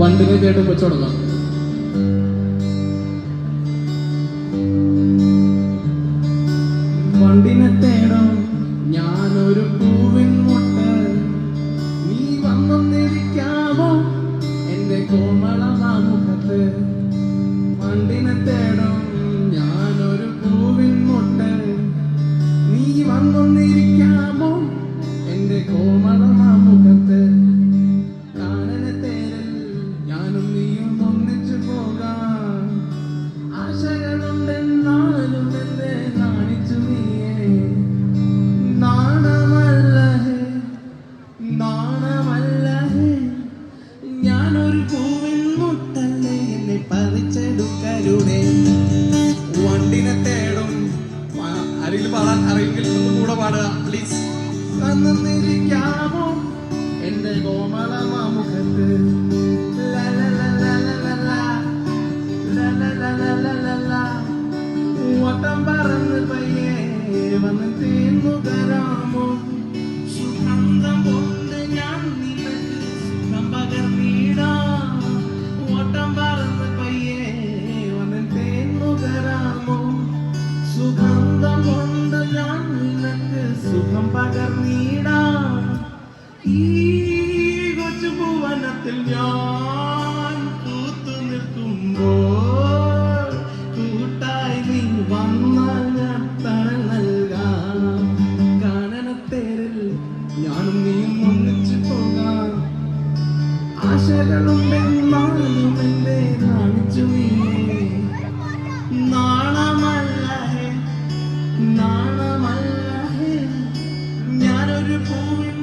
വണ്ടിനെ കേട്ട് വെച്ചോടങ്ങാം വണ്ടിനെ തേടും ഞാനൊരു പൂവിൻ പറിച്ചെടുക്കരുടേ വണ്ടിനെ തേടും ആരെങ്കിലും പാടാൻ ഒന്ന് കൂടെ പാടുക പ്ലീസ് വന്നിരിക്കാമോ എന്റെ കോമളമാമുഖത്ത് വട്ടം പറന്ന് പയ്യെ ഞാൻ കൂത്തു നിൽക്കുമ്പോൾ കൂട്ടായി നീ വന്നാൽ ഞാൻ തണൽ നൽകാം. കാണനത്തേരിൽ ഞാനും നീയും ഒന്നിച്ചു പോകാം. ആശകളുണ്ടെന്നാലും എന്നെ കാണിച്ചു നീ. നാണമല്ല നാണമല്ല ഞാനൊരു പൂവിൽ